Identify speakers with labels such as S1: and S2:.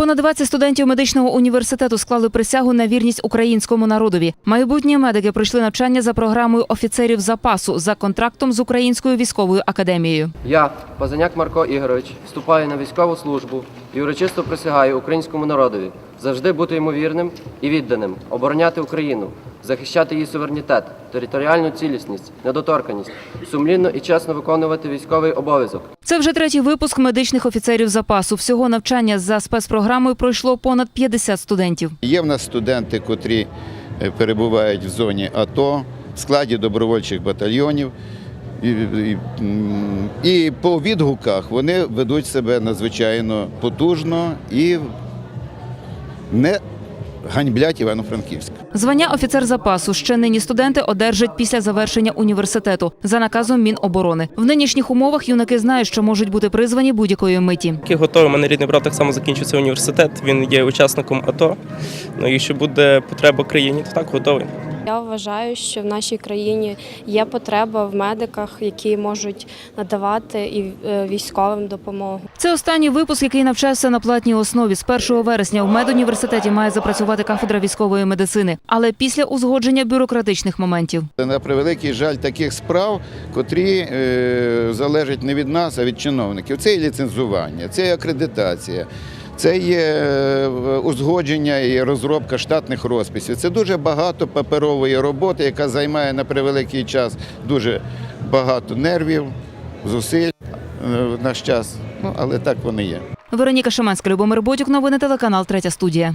S1: Понад 20 студентів медичного університету склали присягу на вірність українському народові. Майбутні медики пройшли навчання за програмою офіцерів запасу за контрактом з Українською військовою академією.
S2: Я, Пазаняк Марко Ігорович, вступаю на військову службу і урочисто присягаю українському народові завжди бути йому вірним і відданим, обороняти Україну, захищати її суверенітет, територіальну цілісність, недоторканість, сумлінно і чесно виконувати військовий обов'язок.
S1: Це вже третій випуск медичних офіцерів запасу. Всього навчання за спецпрограмою пройшло понад 50 студентів.
S3: Є в нас студенти, котрі е, перебувають в зоні АТО в складі добровольчих батальйонів. І, і, і по відгуках вони ведуть себе надзвичайно потужно і не ганьблять Івано-Франківськ.
S1: Звання офіцер запасу ще нині студенти одержать після завершення університету за наказом Міноборони. В нинішніх умовах юнаки знають, що можуть бути призвані будь-якої миті.
S4: Який готовий, мене рідний брат так само закінчив цей університет. Він є учасником АТО. Ну, і якщо буде потреба країні, то так готовий.
S5: Я вважаю, що в нашій країні є потреба в медиках, які можуть надавати і е, військовим допомогу.
S1: Це останній випуск, який навчався на платній основі. З 1 вересня в медуніверситеті має запрацювати кафедра військової медицини, але після узгодження бюрократичних моментів.
S3: На превеликий жаль таких справ, котрі е, залежать не від нас, а від чиновників. Це і ліцензування, це і акредитація. Це є е, узгодження і розробка штатних розписів. Це дуже багато паперової роботи, яка займає на превеликий час дуже багато нервів, зусиль е, в наш час. Ну, але так вони є.
S1: Вероніка Шаманська, Любомир Бодюк, новини телеканал Третя студія.